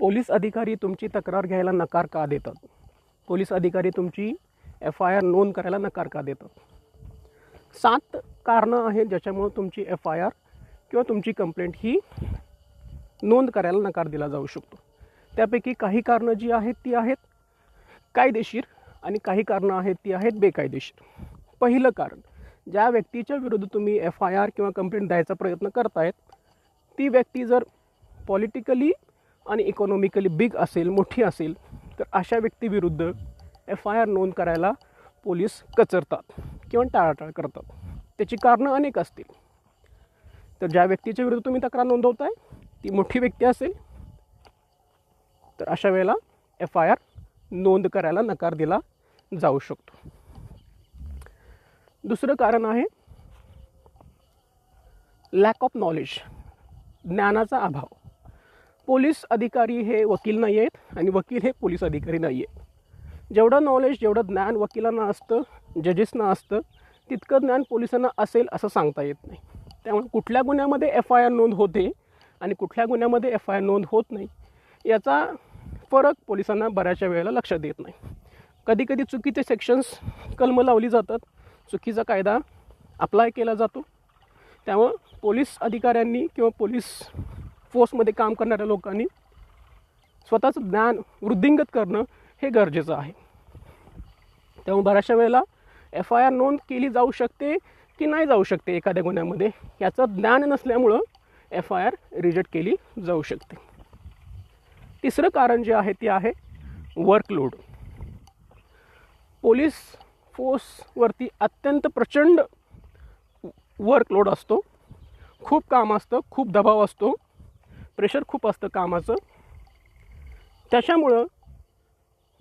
Police अधिकारी तुमची तक्रार घ्यायला नकार का देतात? पोलीस अधिकारी तुमची एफ आय आर नोंद करायला नकार का देतात? सात कारणं आहेत ज्याच्यामुळं तुमची एफ आय आर किंवा तुमची कंप्लेंट ही नोंद करायला नकार दिला जाऊ शकतो. त्यापैकी काही कारणं जी आहेत ती आहेत कायदेशीर आणि काही कारणं आहेत ती आहेत बेकायदेशीर. पहिलं कारण ज्या व्यक्तीच्या विरुद्ध तुम्ही एफ आय आर किंवा कंप्लेंट द्यायचा प्रयत्न करतायत ती व्यक्ती जर पॉलिटिकली आणि इकॉनॉमिकली बिग असेल मोठी असेल तर अशा व्यक्तीविरुद्ध एफ आय आर नोंद करायला पोलीस कचरतात किंवा टाळाटाळ करतात. त्याची कारणं अनेक असतील. तर ज्या व्यक्तीच्या विरुद्ध तुम्ही तक्रार नोंदवताय ती मोठी व्यक्ती असेल. तर अशा वेळेला एफ आय आर नोंद करायला नकार दिला जाऊ शकतो. दुसरं कारण आहे लॅक ऑफ नॉलेज ज्ञानाचा अभाव. पोलीस अधिकारी हे वकील नाही आहेत आणि वकील हे पोलीस अधिकारी नाही आहेत. जेवढं नॉलेज जेवढं ज्ञान वकिलांना असतं जजेसना असतं तितकं ज्ञान पोलिसांना असेल असं सांगता येत नाही. त्यामुळे कुठल्या गुन्ह्यामध्ये एफ आय आर नोंद होते आणि कुठल्या गुन्ह्यामध्ये एफ आय आर नोंद होत नाही याचा फरक पोलिसांना बऱ्याचशा वेळेला लक्षात येत नाही. कधीकधी चुकीचे सेक्शन्स कलमं लावली जातात. चुकीचा कायदा अप्लाय केला जातो. त्यामुळं पोलीस अधिकाऱ्यांनी किंवा पोलीस फोर्समध्ये काम करणाऱ्या लोकांनी स्वतःचं ज्ञान वृद्धिंगत करणं हे गरजेचं आहे. त्यामुळे बऱ्याचशा वेळेला एफ आय आर नोंद केली जाऊ शकते की नाही जाऊ शकते एखाद्या गुन्ह्यामध्ये याचं ज्ञान नसल्यामुळं एफ आय आर रिजेक्ट केली जाऊ शकते. तिसरं कारण जे आहे ते आहे वर्कलोड पोलीस फोर्सवरती अत्यंत प्रचंड वर्कलोड असतो. खूप काम असतं खूप दबाव असतो. प्रेशर खूप असतं कामाचं. त्याच्यामुळं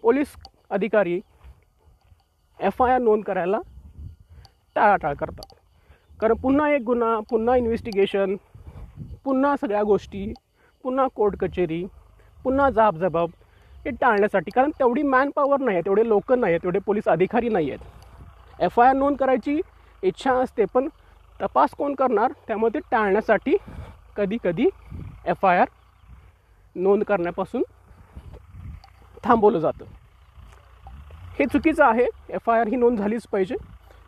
पोलीस अधिकारी एफ आय आर नोंद करायला टाळाटाळ करतात. कारण पुन्हा एक गुन्हा पुन्हा इन्व्हेस्टिगेशन पुन्हा सगळ्या गोष्टी पुन्हा कोर्ट कचेरी पुन्हा जाबजबाब हे टाळण्यासाठी. कारण तेवढी मॅनपॉवर नाही आहे तेवढे लोक नाही आहेत तेवढे पोलीस अधिकारी नाही आहेत एफ आय आर नोंद करायची इच्छा असते पण तपास कोण करणार? त्यामुळे ते टाळण्यासाठी कधी कधी एफ आय आर नोंद करण्यापासून थांबवलं जातं. हे चुकीचं आहे. एफ आय आर ही नोंद झालीच पाहिजे.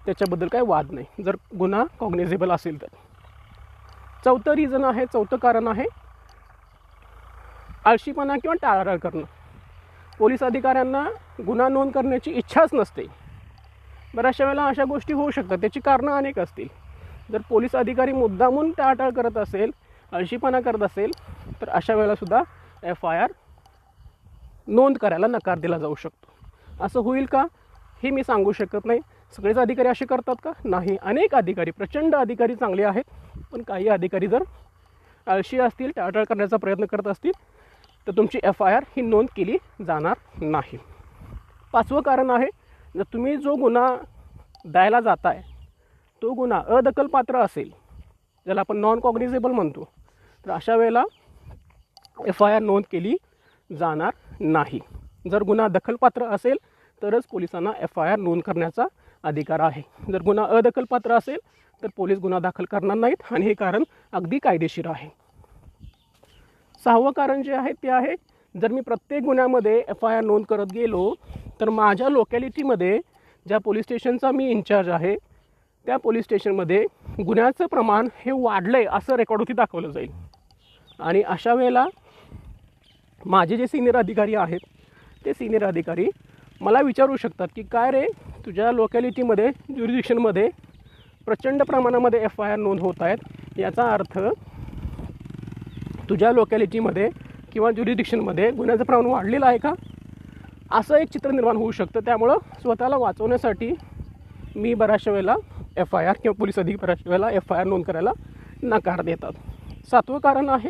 त्याच्याबद्दल काही वाद नाही. जर गुन्हा कॉग्नेझेबल असेल तर. चौथं रिझन आहे चौथं कारण आहे. आळशीपणा किंवा टाळाटाळ करणं. पोलीस अधिकाऱ्यांना गुन्हा नोंद करण्याची इच्छाच नसते. बऱ्याचशा वेळेला अशा गोष्टी होऊ शकतात. त्याची कारणं अनेक असतील. जर पोलीस अधिकारी मुद्दामून टाळाटाळ करत असेल अळशीपणा करत असेल तर अशा वेळेलासुद्धा एफ आय आर नोंद करायला नकार दिला जाऊ शकतो. असं होईल का? हे मी सांगू शकत नाही. सगळेच अधिकारी असे करतात का? नाही. अनेक अधिकारी प्रचंड अधिकारी चांगले आहेत पण काही अधिकारी जर आळशी असतील टाळटाळ करण्याचा प्रयत्न करत असतील तर तुमची एफ आय आर ही नोंद केली जाणार नाही. पाचवं कारण आहे जर तुम्ही जो गुन्हा द्यायला जाताय तो गुन्हा अदखलपात्र असेल ज्याला आपण नॉन कॉग्निझेबल म्हणतो तर अशा वेळेला एफ आय आर नोंद केली जाणार नाही. जर गुन्हा दखलपात्र असेल तरच पोलिसांना एफ आय आर नोंद करण्याचा अधिकार आहे. जर गुन्हा अदखलपात्र असेल तर पोलीस गुन्हा दाखल करणार नाहीत आणि हे कारण अगदी कायदेशीर आहे. सहावं कारण जे आहे ते आहे जर मी प्रत्येक गुन्ह्यामध्ये एफ आय आर नोंद करत गेलो तर माझ्या लोकॅलिटीमध्ये ज्या पोलीस स्टेशनचा मी इन्चार्ज आहे त्या पोलीस स्टेशनमध्ये गुन्ह्याचं प्रमाण हे वाढलं आहे असं रेकॉर्डवरती दाखवलं जाईल. आणि अशा वेळेला माझे जे सिनियर अधिकारी आहेत ते सिनियर अधिकारी मला विचारू शकतात की काय रे तुझ्या लोकॅलिटीमध्ये ज्युरिडिक्शनमध्ये प्रचंड प्रमाणामध्ये एफ आय आर नोंद होत आहेत. याचा अर्थ तुझ्या लोकॅलिटीमध्ये किंवा ज्युरिडिक्शनमध्ये गुन्ह्याचं प्रमाण वाढलेलं आहे का? असं एक चित्र निर्माण होऊ शकतं. त्यामुळं स्वतःला वाचवण्यासाठी मी बऱ्याचशा वेळेला एफ आय आर किंवा पोलीस अधिक बऱ्याचशा वेळेला एफ आय आर नोंद करायला नकार देतात. सातवं कारण आहे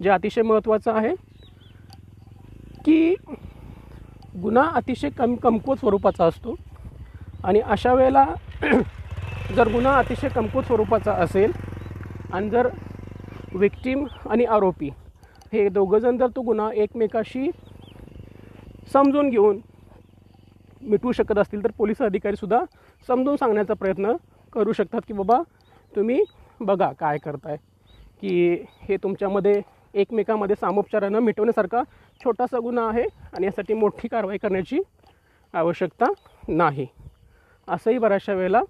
जे अतिशय महत्त्वाचं आहे की गुन्हा अतिशय कम कमकुवत स्वरूपाचा असतो. आणि अशा वेळेला जर गुन्हा अतिशय कमकुवत स्वरूपाचा असेल आणि जर विक्टीम आणि आरोपी हे दोघंजण जर तो गुन्हा एकमेकाशी समजून घेऊन मिटवू शकत असतील तर पोलीस अधिकारीसुद्धा समजून सांगण्याचा प्रयत्न करू शकतात की बाबा तुम्ही बघा काय करताय की हे तुमच्यामध्ये एकमेकामध्ये सामोपचारानं मिटवण्यासारखा छोटासा गुन्हा आहे आणि यासाठी मोठी कारवाई करण्याची आवश्यकता नाही. असंही बऱ्याचशा वेळेला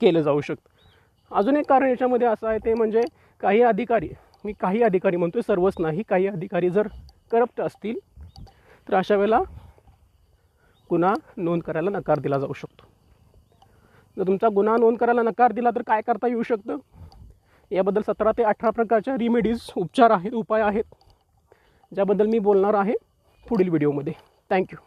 केलं जाऊ शकतं. अजून एक कारण याच्यामध्ये असं आहे ते म्हणजे काही अधिकारी मी काही अधिकारी म्हणतो सर्वच नाही काही अधिकारी जर करप्ट असतील तर अशा वेळेला गुन्हा नोंद करायला नकार दिला जाऊ शकतो. जर तुमचा गुन्हा नोंद करायला नकार दिला तर काय करता येऊ शकतं? याबद्दल सतरा ते अठरा प्रकारच्या रिमेडीज उपचार आहेत उपाय आहेत ज्याबद्दल मी बोलणार आहे पुढील व्हिडिओमध्ये थँक्यू